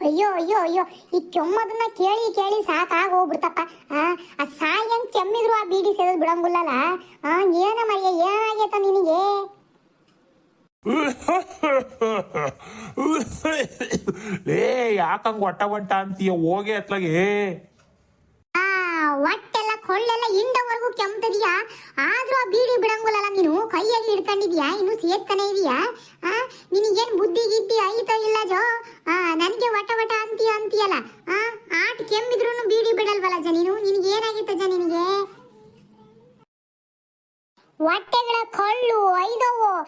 ಅಯ್ಯೋ ಅಯ್ಯೋ ಅಯ್ಯೋ ಈ ಕೆಮ್ಮದನ್ನ ಕೇಳಿ ಕೇಳಿ ಸಾಕಾಗ ಹೋಗ್ಬಿಡ್ತಪ್ಪ ಆ ಆ ಸಾಯಿ ಹೆಂಗ್ ಕೆಮ್ಮಿದ್ರು ಆ ಬೀಡಿ ಸೇದೋದು ಬಿಡಂಗಿಲ್ಲಲ್ಲ ಆ ಏನ ಮರಿಯ ಏನಾಗೈತ ನಿನಗೆ ಲೇ ಯಾಕಂಗ್ ಒಟ್ಟ ಒಟ್ಟ ಅಂತೀಯ? ಹೋಗಿ ಅತ್ಲಾಗೆ. ಆ, ಹೊಟ್ಟೆಲ್ಲ ಕೊಳ್ಳೆಲ್ಲ ಹಿಂದವರೆಗೂ ಕೆಮ್ತದಿಯಾ? ಆದ್ರೂ ಆ ಬೀಡಿ ಬಿಡಂಗಿಲ್ಲಲ್ಲ ನೀನು? ಕೈಯಲ್ಲಿ ಹಿಡ್ಕೊಂಡಿದ್ಯಾ? ಇನ್ನು ಸೇರ್ತಾನೆ ಇದೀಯಾ? ಆ, ನಿನಗೇನ್ ಬುದ್ಧಿ ಗಿದ್ದಿ ಐತೋ ಇಲ್ಲ ಜೋ? ಆ, ನನಗೆ ವಟ ವಟ ಅಂತೀಯ ಅಂತೀಯಲ್ಲ? ಆ, ಆಟ ಕೆಮ್ಮಿದ್ರು ಬೀಡಿ ಬಿಡಲ್ವಲ್ಲ ಜ ನೀನು? ನಿನಗೆ ಏನಾಗಿತ್ತ ಜ ನಿನಗೆ? ಹೊಟ್ಟೆಗಳ ಕೊಳ್ಳು ಐದವು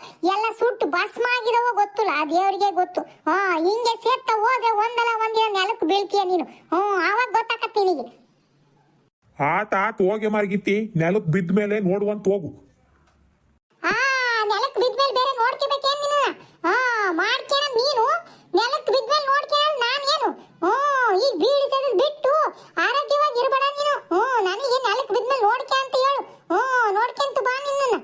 ಭಸ್ಮ ಆಗಿದವೋ ಗೊತ್ತಿಲ್ಲ. ಆ ದೇವರಿಗೆ ಗೊತ್ತು. ಹಾ ಹಿಂಗೆ ಸೇರ್ತಾ ಹೋದ್ರೆ ಒಂದಲ್ಲ ಒಂದಿನ ನೆಲಕ್ಕೆ ಬೀಳ್ತೀಯ ನೀನು. ಹ್ಮ್ ಅವಾಗ ಗೊತ್ತಾಕತ್ತೆ ನಿನಗೆ. ಆತ ಆತ್ ಹೋಗಿ ಮರ್ಗಿತ್ತಿ ನೆಲಕ್ಕೆ ಬಿದ್ದ ಮೇಲೆ ನೋಡುವಂತ ಹೋಗು. ಆ ನೆಲಕ್ಕೆ ಬಿದ್ಮೇಲೆ ಬೇರೆ ನೋಡ್ಕೋಬೇಕೇನ್ ನೀನು? ಆ ಮಾಡ್ಕೇನ ನೀನು? ನೆಲಕ್ಕೆ ಬಿದ್ಮೇಲೆ ನೋಡ್ಕೇನ ನಾನು ಏನು? ಹ್ಮ್ ಈ ತೆಗೆದು ಬಿಟ್ಟು ಆರೋಗ್ಯವಾಗಿ ಇರಬೇಡ ನೀನು. ಹ್ಮ್ ನನಗೆ ನೆಲಕ್ಕೆ ಬಿದ್ಮೇಲೆ ನೋಡ್ಕೆ ಅಂತ ಹೇಳು. ಹ್ಮ್ ನೋಡ್ಕೊಂತ ಬಾ ನಿನ್ನನ್ನ.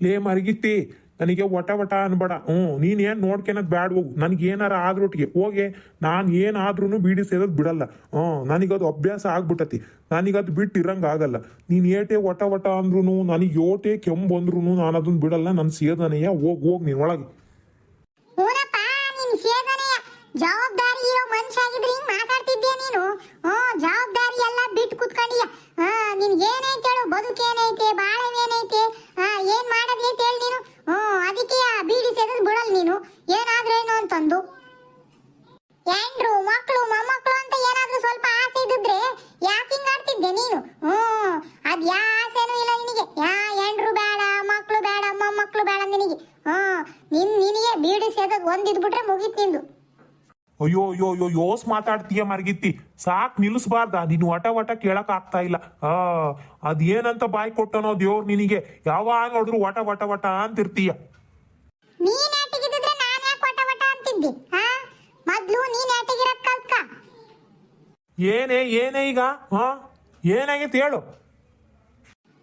ಲೇ ಮರ್ಗಿತ್ತಿ ನನಗೆ ಒಟ ಒಟ ಅನ್ಬೇಡ. ಹ್ಞೂ, ನೀನ್ ಏನ್ ನೋಡ್ಕೊಳದ್ ಹೋಗು. ನನಗೆ ಏನಾರ ಆದ್ರೊಟ್ಟಿಗೆ ಹೋಗಿ, ನಾನು ಏನಾದ್ರೂ ಬೀಡಿ ಸೇದೋದು ಬಿಡಲ್ಲ. ಹ್ಞೂ, ನನಗದು ಅಭ್ಯಾಸ ಆಗ್ಬಿಟ್ಟತಿ. ನನಗದು ಬಿಟ್ಟು ಇರಂಗ ಆಗಲ್ಲ. ನೀನ್ ಏಟೆ ಒಟ ಒಟ ಅಂದ್ರೂ ನನಗೆ ಯೋಟೆ ಕೆಮ್ಮು ಅಂದ್ರೂ ನಾನು ಅದನ್ನ ಬಿಡಲ್ಲ. ನನ್ನ ಸೇದನೆಯ, ಹೋಗಿ, ಹೋಗ್ ನೀನ್ ಒಳಗೆ. ಜವಾಬ್ದಾರಿ ಇರೋ ಮನುಷ್ಯ ಆಗಿದ್ರೆ ಹಿಂಗ್ ಮಾತಾಡ್ತಿದ್ಯಾ ನೀನು? ಹ್ಞೂ ಜವಾಬ್ದಾರಿ ಎಲ್ಲ ಬಿಟ್ಟು ಕುತ್ಕೊಂಡಿಯ. ಹಾ ನಿನ್ಗೆ ಏನೈತೆ ಹೇಳು? ಬದುಕೇನೈತೆ ಬಾಳೆ ಏನೈತೆ ಹಾ ಏನ್ ಮಾಡೋದೈತೆ ಹೇಳಿ ನೀನು ಹ್ಮ್ ಅದಕ್ಕೆ ಆ ಬೀಡಿ ಸೇದದ್ ಬಿಡಲ್ ನೀನು ಏನಾದ್ರೇನು ಅಂತಂದು ಎಂಡ್ರು ಮಕ್ಕಳು ಮೊಮ್ಮಕ್ಕಳು ಅಂತ ಏನಾದ್ರೂ ಸ್ವಲ್ಪ ಆಸೆ ಇದ್ದಿದ್ರೆ ಯಾಕೆ ಹಿಂಗ್ ಆಡ್ತಿದ್ದೆ ನೀನು ಹ್ಮ್ ಅದ್ ಯಾ ಆಸೆನೂ ಇಲ್ಲ ನಿನಗೆ ಯಾ ಎಂಡ್ರು ಬೇಡ ಮಕ್ಕಳು ಬೇಡ ಮೊಮ್ಮಕ್ಕಳು ಬೇಡ ನಿನಗೆ ಹ್ಮ್ ನಿನ್ ನಿನಗೆ ಬೀಡಿ ಸೇದದ್ ಒಂದಿದ್ಬಿಟ್ರೆ ಮುಗೀತ್ ನಿಂದು ಅಯ್ಯೋ ಅಯ್ಯೋ ಅಯ್ಯೋ ಯೋಸ್ ಮಾತಾಡ್ತೀಯ ಮರ್ಗಿತ್ತಿ? ಸಾಕ್ ನಿಲ್ಲಿಸ್ಬಾರ್ದ ನೀನು ವಟ ವಟ ಕೇಳಕ್ ಆಗ್ತಾ ಇಲ್ಲ. ಆ ಅದೇನಂತ ಬಾಯ್ ಕೊಟ್ಟನೋ ದೇವ್ರು ನಿನಗೆ? ಯಾವಾಗ ನೋಡಿದ್ರು ವಟ ಒಟ ಒಟ ಅಂತಿರ್ತೀಯ. ನೀನ್ ಆಟಿಗಿದ್ರೆ ನಾನ್ ಯಾಕೆ ವಟ ವಟ ಅಂತಿದ್ದೆ? ಹಾ ಮೊದ್ಲು ನೀನ್ ಆಟಿಗಿರಕ್ ಕಲ್ತ್ಕ. ಏನೇ ಏನೇ ಈಗ? ಹಾ ಏನಾಗೈತೆ ಹೇಳು.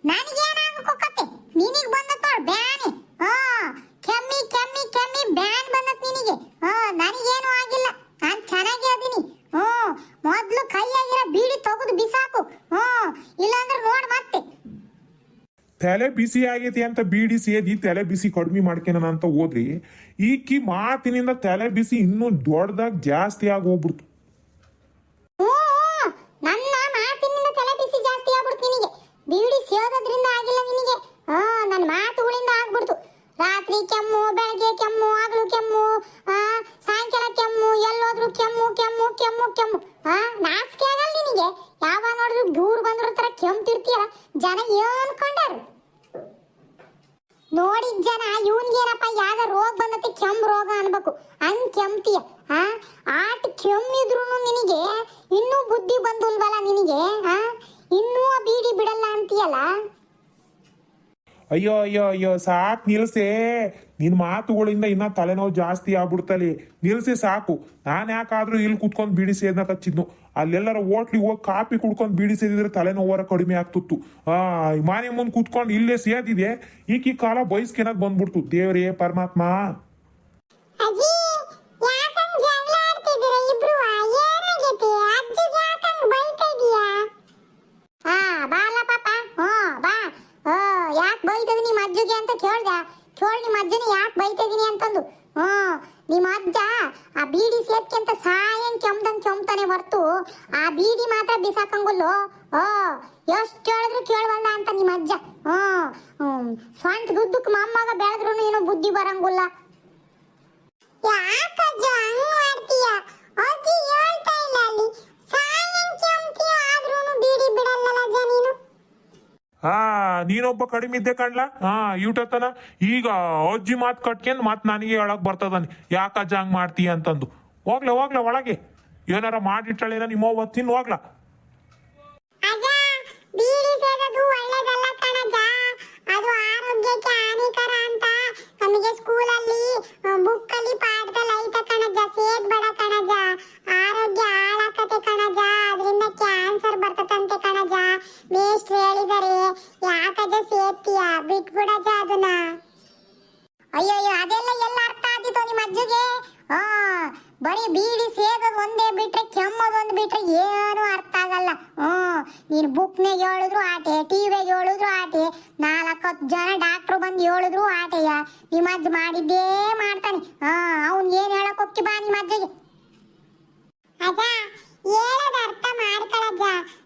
ನನಗೇನಾಗಕ್ಕೋಕತ್ತೆ ನಿನಗ್ ಬಂದತ್ ನೋಡ್ ಬ್ಯಾನಿ ಹಾ ಕೆಮ್ಮಿ ಕೆಮ್ಮಿ ಕೆಮ್ಮಿ ಬ್ಯಾನ್ ಬಂದತ್ ನಿನಗೆ ಹಾ ನನಗೇನು ಆಗಿಲ್ಲ ನಾನ್ ಚೆನ್ನಾಗಿ ಅದೀನಿ ಹ್ಮ್ ಮೊದ್ಲು ಕೈಯಾಗಿರೋ ಬೀಡಿ ತೆಗೆದು ಬಿಸಾಕು ಹ್ಮ್ ಇಲ್ಲಾಂದ್ರೆ ನೋಡ್ ಮತ್ತೆ ತಲೆ ಬಿಸಿ ಆಗೈತಿ ಅಂತ ಬೀಡಿ ಸೇದಿ ತಲೆ ಬಿಸಿ ಕಡಿಮೆ ಮಾಡ್ಕೆನ ಅಂತ ಹೋದ್ರಿ, ಈಕಿ ಮಾತಿನಿಂದ ತಲೆ ಬಿಸಿ ಇನ್ನೂ ದೊಡ್ಡದಾಗ ಜಾಸ್ತಿ ಆಗಿ ಹೋಗ್ಬಿಡ್ತು ನನ್ನ ಮಾತಿನಿಂದ ತಲೆ ಬಿಸಿ ಜಾಸ್ತಿ ಆಗ್ಬಿಡ್ತು ನಿನಗೆ. ಬೀಡಿ ಸೇದೋದ್ರಿಂದ ಆಗಿಲ್ಲ ನಿನಗೆ. ಹಾ ನನ್ನ ಮಾತುಗಳಿಂದ ಆಗ್ಬಿಡ್ತು. ರಾತ್ರಿ ಕೆಮ್ಮು, ಬೆಳಗ್ಗೆ ಕೆಮ್ಮು, ಹಗಲು ಕೆಮ್ಮು ಸಾಯಂಕಾಲ ಕೆಮ್ಮು, ಎಲ್ಲೋದ್ರು ಕೆಮ್ಮು ಕೆಮ್ಮು ಕೆಮ್ಮು ಕೆಮ್ಮು. ಹಾ ನಾಚಿಕೆ ಆಗಲ್ಲ ನಿನಗೆ. ಯಾವಾಗ ನೋಡಿದ್ರು ದೂರ ಬಂದ್ರ ತರ ಕೆಮ್ತಿರ್ತೀಯ ಜನ ಏನ್ ಅನ್ಕೊಂಡಾರು? ಯಾವ್ದ ರೋಗ ಬಂದತಿ ಕೆಮ್ ರೋಗ ಅನ್ಬೇಕು. ಹಂಗ್ ಕೆಮ್ತಿಯ ಹಾ ಆಟ ಕೆಮ್ಮಿದ್ರು ನಿನಗೆ ಇನ್ನೂ ಬುದ್ಧಿ ಬಂದಿಲ್ವಲ್ಲ ನಿನಗೆ ಹಾ ಇನ್ನೂ ಆ ಬೀಡಿ ಬಿಡಲ್ಲ ಅಂತೀಯಲ್ಲ? ಅಯ್ಯೋ ಅಯ್ಯೋ ಅಯ್ಯೋ, ಸಾಕು, ನಿಲ್ಸೆ. ನಿನ್ನ ಮಾತುಗಳಿಂದ ಇನ್ನ ತಲೆನೋವು ಜಾಸ್ತಿ ಆಗ್ಬಿಡ್ತಲಿ ನಿಲ್ಸಿ ಸಾಕು. ನಾನು ಯಾಕಾದ್ರೂ ಇಲ್ಲಿ ಕುತ್ಕೊಂಡು ಬಿಡಿಸಿ ಅದನ್ನ ಕಚ್ಚಿದ್ನು ಅಲ್ಲೆಲ್ಲರ ಹೋಟ್ಲಿಗೆ ಹೋಗಿ ಕಾಪಿ ಕುಡ್ಕೊಂಡು ಸೇದಿದ್ರೆ ತಲೆನೋವರ ಕಡಿಮೆ ಆಗ್ತಿತ್ತು. ಆ ಮನೆ ಮುಂದೆ ಕುತ್ಕೊಂಡು ಇಲ್ಲೇ ಸೇದಿದೆ. ಈಕಿ ಕಾಲ ಬಯಸ್ಕೆನಾಗ ಬಂದ್ಬಿಡ್ತು. ದೇವ್ರೇ, ಪರಮಾತ್ಮ ಅಜ್ಜಿ ಯಾಕಂಗ್ ಜಗಳ ಆಡ್ತಿದ್ದೀರ ಇಬ್ರು ಏನಾಗೈತಿ ಅಜ್ಜಿಗೆ ಯಾಕಂಗ್ ಬೈತಾ ಇದೀಯಾ ಹಾ ಬಾಲ ಪಾಪ ಹ್ಞೂ ಬಾ ಓ ಯಾಕೆ ಬೈತದ ನಿಮ್ಮ ಅಂತ ಕೇಳ್ದೆ. ಕೇಳಿ ನಿಮ್ಮ ಅಜ್ಜನ ಯಾಕೆ ಬೈತಿದೀನಿ ಅಂತಂದು. ಹ್ಞೂ ನಿಮ್ಮ ಅಜ್ಜ ಆ ಬೀಡಿ ಸೇದ್ಕೆಂತ ಸಾಯಂ ಕೆಮ್ದಂಗ್ ಕೆಮ್ತಾನೆ ಹೊರ್ತು. ಆ ಬೀಡಿ ಮಾತ್ರ ಬಿಸಾಕಂಗುಲ್ಲು. ಓ ಎಷ್ಟು ಕೇಳಿದ್ರು ಕೇಳವಲ್ಲ ಅಂತ ನಿಮ್ಮ ಅಜ್ಜ. ಹ್ಮ್ ಸ್ವಂತ ದುಡ್ಡಕ್ಕೆ ಮೊಮ್ಮಗ ಬೆಳೆದ್ರು ಏನೋ ಬುದ್ಧಿ ಬರಂಗಿಲ್ಲ. ಯಾಕಜ್ಜ ಹಂಗ್ ಮಾಡ್ತೀಯ? ಅಜ್ಜಿ ಹೇಳ್ತಾ ನೀನೊಬ್ಬ ಕಡಿಮೆ ಇದ್ದೆ ಕಣ್ಲ? ಹಾ, ಇವ್ಟತನ. ಈಗ ಅಜ್ಜಿ ಮಾತ್ ಕಟ್ಕೊಂಡ್ ಮತ್ ನನಗೆ ಹೇಳಕ್ ಬರ್ತದನ್. ಯಾಕ ಹಂಗ್ ಮಾಡ್ತೀಯ ಅಂತಂದು. ಹೋಗ್ಲ ಹೋಗ್ಲ, ಒಳಗೆ. ಏನಾರ ಮಾಡಿಟ್ಟಳೇನ ನಿಮ್ಮ ಒತ್ತಿನ ಹೋಗ್ಲ. ಅದು ಆರೋಗ್ಯಕ್ಕೆ ಹಾನಿಕರ ಅಂತ. ನಮಗೆ ಸ್ಕೂಲಲ್ಲಿ ಬುಕ್ಕಲ್ಲಿ ಬಿಟ್ರೆ ಏನು ಅರ್ಥ ಆಗಲ್ಲ. ಹ್ಞೂ, ನೀನು ಬುಕ್ನಾಗ ಹೇಳಿದ್ರು ಆಟೆ ಟಿವಿಯಾಗ ಹೇಳಿದ್ರು ಆಟೆ. ನಾಲ್ಕತ್ತು ಜನ ಡಾಕ್ಟ್ರು ಬಂದು ಹೇಳಿದ್ರು ಆಟೆಯ. ನಿಮ್ಮ ಅಜ್ಜ ಮಾಡಿದ್ದೇ ಮಾಡ್ತಾನೆ. ಹಾಂ ಅವ್ನು ಏನು ಹೇಳಕ್ ಹೋಗ್ತಿ ಬಾ ನಿಮ್ಮ ಅಜ್ಜಗೆ. ಅಜ್ಜ, ಹೇಳೋದು ಅರ್ಥ ಮಾಡ್ಕೊಳಜ್ಜ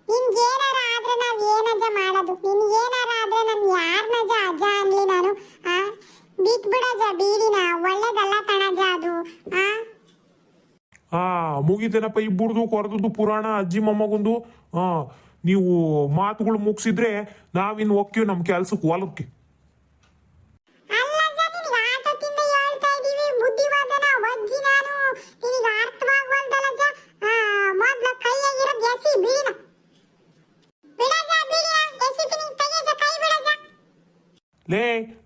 ನಿನ್ಗೆ ಏನಾರ ಆದ್ರೆ ನಾವ್ ಏನಜ್ಜ ಮಾಡೋದು? ನಿನ್ಗೆ ಏನಾರ ಆದ್ರೆ ನಾನು ಯಾರ್ನಜ್ಜ ಅಜ್ಜ ಅನ್ಲಿ ನಾನು? ಆ ಬಿಟ್ ಬಿಡಜ್ಜ ಬೀಡಿನ ಒಳ್ಳೇದಲ್ಲ ಕಣಜ್ಜ ಅದು ಆ ಹಾ ಮುಗಿತೇನಪ್ಪ ಇಬ್ಬರದು ಕೊರದದ್ದು ಪುರಾಣ, ಅಜ್ಜಿ ಮೊಮ್ಮಗುಂದು ಹಾ ನೀವು ಮಾತುಗಳು ಮುಗಿಸಿದ್ರೆ ನಾವಿನ್ ಹೋಗ್ತೀವಿ ನಮ್ಮ ಕೆಲ್ಸಕ್ಕೆ ಹೊಲಕ್ಕೆ. ಅಲ್ಲಜ್ಜ ಲೇ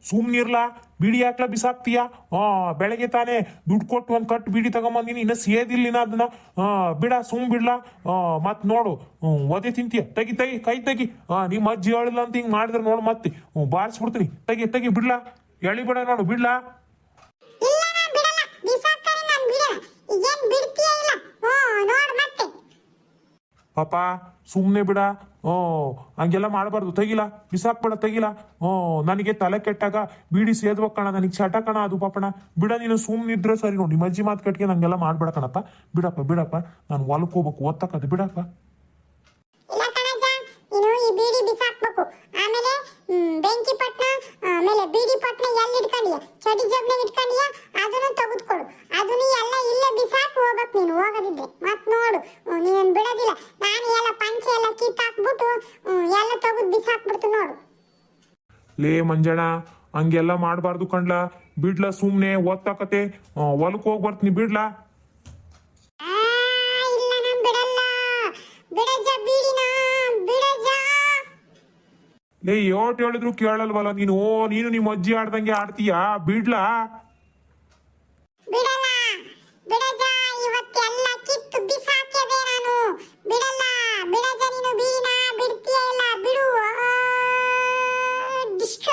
ಸುಮ್ನಿರ್ಲಾ ಬಿಡಿ ಹಾಕ್ಲ ಬಿಸಾಕ್ತೀಯ? ಹಾ ಬೆಳಗ್ಗೆ ತಾನೇ ದುಡ್ಡು ಕೊಟ್ಟು ಒಂದು ಕಟ್ ಬಿಡಿ ತಗೊಂಬಂದಿನಿ, ಇನ್ನ ಸೇದಿಲ್ಲ ಅದನ್ನ ಬಿಡ ಸುಮ್ ಬಿಡ್ಲಾ. ಮತ್ತೆ ಮತ್ ನೋಡು ಒದೆ ತಿಂತೀಯ? ತೆಗಿ ತೆಗಿ, ಕೈ ತೆಗಿ. ನಿಮ್ಮ ಅಜ್ಜಿ ಹೇಳಿಲ್ಲ ಅಂತ ಹಿಂಗೆ ಮಾಡಿದ್ರೆ ನೋಡು ಮತ್ತೆ. ಬಾರಿಸ್ಬಿಡ್ತೀನಿ. ತೆಗಿ ತೆಗಿ, ಬಿಡ್ಲಾ. ಎಳಿ ಬಿಡ ನೋಡು ಬಿಡ್ಲಾ ಇಲ್ಲ ನಾನ್ ಬಿಡಲ್ಲ ಬಿಸಾಕ್ತಾರೆ ನಾನ್ ಬಿಡಲ್ಲ ಈಗೇನ್ ಬಿಡ್ತೀಯ ಇಲ್ಲ ಹ್ಞೂ ನೋಡ್ ಮತ್ತೆ ಪಾಪ ಸುಮ್ಮನೆ ಬಿಡ. ಓ, ಹಂಗೆಲ್ಲ ಮಾಡಬಾರ್ದು. ತೆಗಿಲ, ಬಿಸಾಕ್ಬೇಡ, ತೆಗಿಲ. ಓ, ನನಗೆ ತಲೆ ಕೆಟ್ಟಾಗ ಬೀಡಿ ಕಣ, ನನಗೆ ಚಟ ಕಣ ಅದು ಪಾಪಣ. ಬಿಡ, ನೀನು ಸುಮ್ಮನಿದ್ರೆ ಸರಿ ನೋಡಿ. ಮಜ್ಜಿ ಮಾತು ಕಟ್ಟಿಗೆ ನಂಗೆಲ್ಲ ಮಾಡ್ಬೇಡ ಕಣಪ್ಪ. ಬಿಡಪ್ಪ ಬಿಡಪ್ಪ. ನಾನು ಹೊಲಕ್ಕೆ ಹೋಗ್ಬೇಕು ಓದ್ತಕ್ಕದು ಬಿಡಪ್ಪ ಇಲ್ಲ ಕಣಜ್ಜ ನೀನು ಈ ಬೀಡಿ ಬಿಸಾಕ್ಬೇಕು ಆಮೇಲೆ ಮ್, ಬೆಂಕಿ ಪಟ್ನ ಆಮೇಲೆ ಬೀಡಿ ಪಟ್ನ ಎಲ್ಲಿ ಇಟ್ಕೊಂಡಿಯ? ಚಡಿ ಜಬ್ನಾಗ ಇಟ್ಕೊಂಡಿಯ? ಅದನ್ನು ತೆಗೆದುಕೊಡು. ಅದನ್ನು ಎಲ್ಲ ಇಲ್ಲೇ ಬಿಸಾಕ್ ಹೋಗ್ಬೇಕು ನೀನು. ಹೋಗೋದಿದ್ರೆ. ಮತ್ ನೋಡು. ನೀನ್ ಬಿಡೋದಿಲ್ಲ. ನಾನು ಎಲ್ಲ ಪಂಚೆ ಎಲ್ಲ ಕಿತ್ತಾಕ್ಬಿಟ್ಟು ಎಲ್ಲ ತೆಗೆದು ಬಿಸಾಕ್ಬಿಡ್ತು ನೋಡು. ಲೇ ಮಂಜಣ್ಣ ಹಂಗೆಲ್ಲ ಮಾಡಬಾರ್ದು ಕಣ್ಲ. ಬಿಡ್ಲ ಸುಮ್ನೆ ಓದ್ತಾಕತೆ ಹೊಲಕ್ ಹೋಗಿ ಬರ್ತೀನಿ ಬಿಡ್ಲಾ. ಆ, ಇಲ್ಲ ನಾನು ಬಿಡಲ್ಲ. ಬಿಡಜ್ಜ ಬೀಡಿನ ಬಿಡಜ್ಜ ಲೇ ಯೋಟ್ ಹೇಳಿದ್ರು ಕೇಳಲ್ವಲ್ಲ ನೀನು? ಓ ನೀನು ನಿಮ್ಮ ಅಜ್ಜಿ ಆಡ್ದಂಗೆ ಆಡ್ತೀಯಾ? ಬಿಡ್ಲಾ. ಬಿಡಲ್ಲ. ಬಿಡಜ ಇವತ್ತೆಲ್ಲ ಕಿತ್ತು ಬಿಸಾಕ್ಯದೆ ನಾನು. ಬಿಡಲ್ಲ. ಬಿಡಜ ನೀನು ಬೀನ ಬಿಡ್ತೀಯ ಇಲ್ಲ? ಬಿಡು. ಆ, ಡಿಸ್ಕ.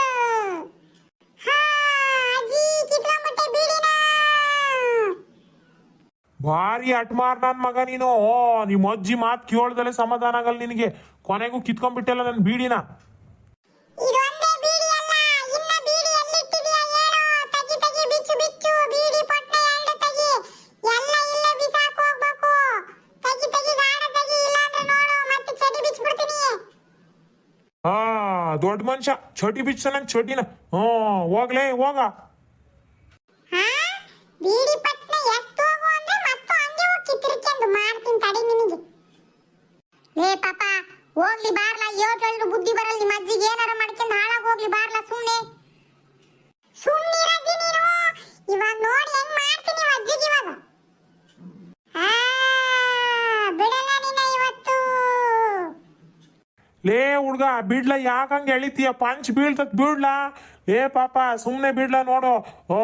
ಹಾ ಅಜ್ಜಿ ಕಿತ್ಕೊಂಡ್ಬಿಟ್ಟೆ ಬೀಡಿನ. ಭಾರಿ ಅಟ್ಮಾರ್ ನನ್ ಮಗ ನೀನು. ಓ ನಿಮ್ಮ ಅಜ್ಜಿ ಮಾತು ಕೇಳ್ದಲೆ ಸಮಾಧಾನ ಆಗಲ್ಲ ನಿನಗೆ. ಕೊನೆಗೂ ಕಿತ್ಕೊಂಡ್ಬಿಟ್ಟಲ್ಲ ನನ್ನ ಬೀಡಿನ. ದೊಡ್ಡ ಮನುಷ್ಯ, ಚೋಟಿ ಬಿಚ್ಚ ನನ್ ಚೋಟಿನ. ಹ್ಞೂ, ಹೋಗ್ಲೇ, ಹೋಗ. ಲೇ ಪಾಪ, ಹೋಗ್ಲಿ ಬಾರ್ಲ ಯೋಟಲ್ರು ಬುದ್ಧಿ ಬರಲ್ಲ, ನಿಮ್ಮ ಅಜ್ಜಿಗೆ ಏನಾರ ಮಾಡ್ಕೊಂಡು ಹಾಳಾಗ್ ಹೋಗ್ಲಿ ಬಾರ್ಲ ಸುಮ್ನಿರಜ್ಜಿ ನೀನು? ಇವಾಗ ನೋಡಿ ಹೆಂಗ್ ಮಾಡ್ತೀನಿ ಅಜ್ಜಿಗೆ ಇವಾಗ ಆ ಬಿಡಲ್ಲ ನಿನ್ನ ಇವತ್ತು ಲೇ ಹುಡ್ಗ ಬಿಡ್ಲ ಯಾಕಂಗೆ ಎಳಿತೀಯ? ಪಂಚ್ ಬೀಳ್ತತ್ ಬಿಡ್ಲಾ. ಏ ಪಾಪ ಸುಮ್ನೆ ಬಿಡ್ಲಾ ನೋಡು. ಓ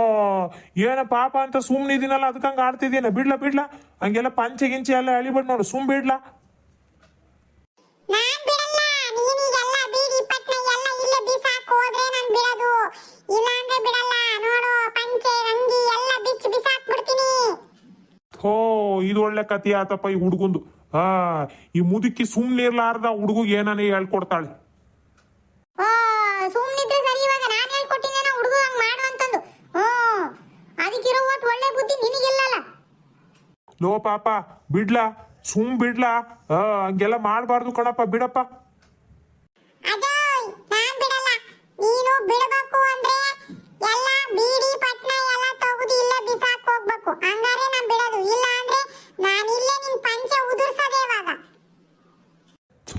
ಏನ ಪಾಪ ಅಂತ ಸುಮ್ನೆ ಇದೀನಲ್ಲ ಅದಕ್ಕಂಗ ಆಡ್ತಿದೀನ ಬಿಡ್ಲಾ ಬಿಡ್ಲಾ? ಹಂಗೆಲ್ಲ ಪಂಚೆ ಗಿಂಚೆ ಎಲ್ಲ ಎಳಿಬಿಡ್ ನೋಡು. ಸುಮ್ ಬಿಡ್ಲಾ. ಹೋ ಇದು ಒಳ್ಳೆ ಕತಿ ಆತಪ್ಪ ಈ ಹುಡುಗಂದು. ಆ ಈ ಮುದುಕಿ ಸುಮ್ನೆ ಇರ್ಲಾರ್ದ ಹುಡುಗು ಏನಾನೇ ಹೇಳ್ಕೊಡ್ತಾಳೆ. ಓ ಸುಮ್ನಿದ್ರೆ ಸರಿ ಇವಾಗ ನಾನ್ ಹೇಳ್ಕೊಟ್ಟಿದ್ದೇನ ಹುಡುಗ ಹಂಗ್ ಮಾಡು ಅಂತಂದು. ಹ್ಮ್ ಅದಕ್ಕಿರೋ ಒಟ್ಟು ಒಳ್ಳೆ ಬುದ್ಧಿ ನಿನಗಿಲ್ಲಲ್ಲ? ಲೋ ಪಾಪ ಬಿಡ್ಲಾ ಸುಮ್ ಬಿಡ್ಲಾ ಹಂಗೆಲ್ಲ ಮಾಡಬಾರ್ದು ಕಣಪ್ಪ ಬಿಡಪ್ಪ.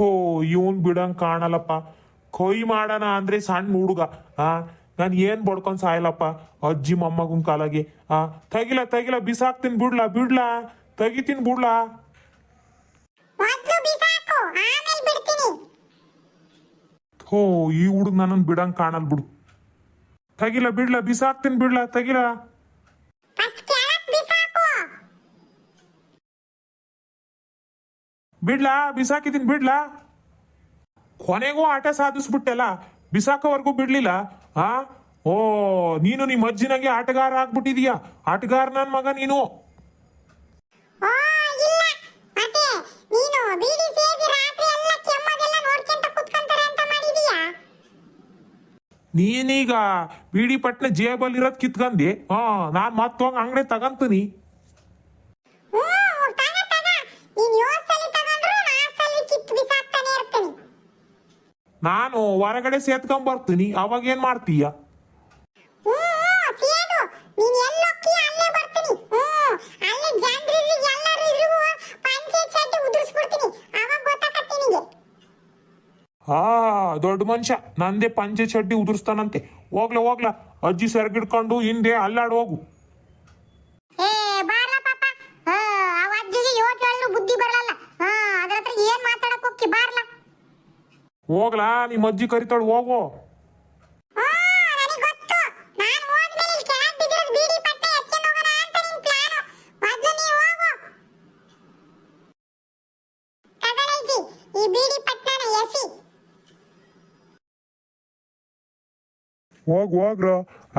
ಥೋ ಇವನ್ ಬಿಡಂಗ್ ಕಾಣಲ್ಲಪ್ಪ. ಕೊಯ್ ಮಾಡೋಣ ಅಂದ್ರೆ ಸಣ್ಣ ಹುಡುಗ ಆ? ನಾನು ಏನ್ ಬಡ್ಕೊಂಡ್ ಸಾಯಲ್ಲಪ್ಪ ಅಜ್ಜಿ ಮೊಮ್ಮಗನ್ ಕಾಲಾಗಿ ಆ? ತಗಿಲ ತಗಿಲ ಬಿಸಾಕ್ತೀನಿ ಬಿಡ್ಲಾ ಬಿಡ್ಲಾ? ತೆಗಿತೀನಿ ಬಿಡ್ಲಾ? ಹೋ ಈ ಹುಡುಗ ನನ್ನ ಬಿಡಂಗ್ ಕಾಣಲ್ ಬಿಡು. ತಗಿಲ ಬಿಡ್ಲಾ ಬಿಸಾಕ್ತೀನಿ ಬಿಡ್ಲಾ ತಗಿಲ. ಬಿಡ್ಲಾ ಬಿಸಾಕಿದ್ದೀನಿ ಬಿಡ್ಲಾ? ಕೊನೆಗೂ ಆಟ ಸಾಧಿಸ್ಬಿಟ್ಟೆಲ್ಲ ಬಿಸಾಕೋವರೆಗೂ ಬಿಡ್ಲಿಲ್ಲ. ಆ? ಓ ನೀನು ನಿಮ್ಮ ಅಜ್ಜಿನಾಗೆ ಆಟಗಾರ ಆಗ್ಬಿಟ್ಟಿದೀಯಾ? ಆಟಗಾರ ನನ್ನ ಮಗ ನೀನು. ನೀನೀಗ ಬಿಡಿ ಪಟ್ನ ಜೇಬಲ್ಲಿ ಇರೋದ್ ಕಿತ್ಕಂದಿ. ಹಾ ನಾನ್ ಮತ್ತೊಂಗ್ ಅಂಗಡಿ ತಗಂತೀನಿ. ನಾನು ಹೊರಗಡೆ ಸೇತ್ಕೊಂಡ್ ಬರ್ತೀನಿ. ಅವಾಗ ಏನ್ ಮಾಡ್ತೀಯ? ಹಾ ದೊಡ್ಡ ಮನುಷ್ಯ. ನಂದೇ ಪಂಚೆ ಚಡ್ಡಿ ಉದುರಿಸ್ತಾನಂತೆ. ಹೋಗ್ಲ ಹೋಗ್ಲ. ಅಜ್ಜಿ ಸೆರಗಿಡ್ಕೊಂಡು ಹಿಂದೆ ಅಲ್ಲಾಡ್ ಹೋಗು. ಬುದ್ಧಿ ಬರಲ್ಲ. ಅದ್ರ ಹತ್ರ ಏನ್ ಮಾತಾಡಕ್ ಹೋಗ್ತಿ? ಬಾರ್ಲ. ಹೋಗ್ಲಾ ನಿಮ್ಮ ಅಜ್ಜಿ ಕರಿತಾಳು ಹೋಗು. ಹೋಗು. ಹೋಗ್ರ.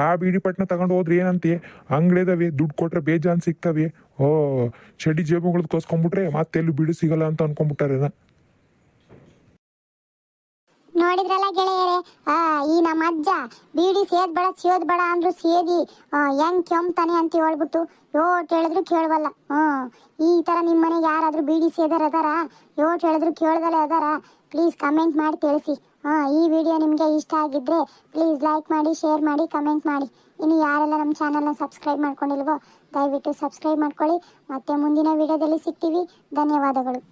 ಆ ಬೀಡಿ ಪಟ್ನ ತಗೊಂಡು ಹೋದ್ರೆ ಏನಂತೆ? ಅಂಗಡಿದವೆ ದುಡ್ಡು ಕೊಟ್ರೆ ಬೇಜಾನ್ ಸಿಗ್ತವೆ. ಓ ಚಡಿ ಜೇಬುಗಳದ್ ಕೋಸ್ಕೊಂಡ್ಬಿಟ್ರೆ ಮತ್ತೆಲ್ಲೂ ಬಿಡು ಸಿಗಲ್ಲ ಅಂತ ಅನ್ಕೊಂಡ್ಬಿಟ್ಟಾರೇನ ನೋಡಿದ್ರಲ್ಲ ಗೆಳೆಯರೇ? ಆ, ಈ ನಮ್ಮ ಅಜ್ಜ ಬೀಡಿ ಸೇದ್ ಬೇಡ ಸೇದ್ ಬೇಡ ಅಂದ್ರು ಸೇದಿ ಹೆಂಗ್ ಕೆಮ್ತಾನೆ ಅಂತ ಹೇಳ್ಬಿಟ್ಟು ಯೋಟ್ ಹೇಳಿದ್ರು ಕೇಳವಲ್ಲ. ಹ್ಮ್ ಈ ತರ ನಿಮ್ಮ ಮನೆಗೆ ಯಾರಾದ್ರೂ ಬೀಡಿ ಸೇದರ್ ಅದಾರ? ಯೋಟ್ ಹೇಳಿದ್ರು ಕೇಳ್ದಲೆ ಅದಾರ? ಪ್ಲೀಸ್ ಕಮೆಂಟ್ ಮಾಡಿ ತಿಳಿಸಿ. ಹಾ ಈ ವಿಡಿಯೋ ನಿಮಗೆ ಇಷ್ಟ ಆಗಿದ್ರೆ ಪ್ಲೀಸ್ ಲೈಕ್ ಮಾಡಿ, ಶೇರ್ ಮಾಡಿ, ಕಮೆಂಟ್ ಮಾಡಿ. ಇನ್ನು ಯಾರೆಲ್ಲ ನಮ್ಮ ಚಾನಲ್ನ ಸಬ್ಸ್ಕ್ರೈಬ್ ಮಾಡ್ಕೊಂಡಿಲ್ವೋ, ದಯವಿಟ್ಟು ಸಬ್ಸ್ಕ್ರೈಬ್ ಮಾಡ್ಕೊಳ್ಳಿ. ಮತ್ತೆ ಮುಂದಿನ ವಿಡಿಯೋದಲ್ಲಿ ಸಿಗ್ತೀವಿ. ಧನ್ಯವಾದಗಳು.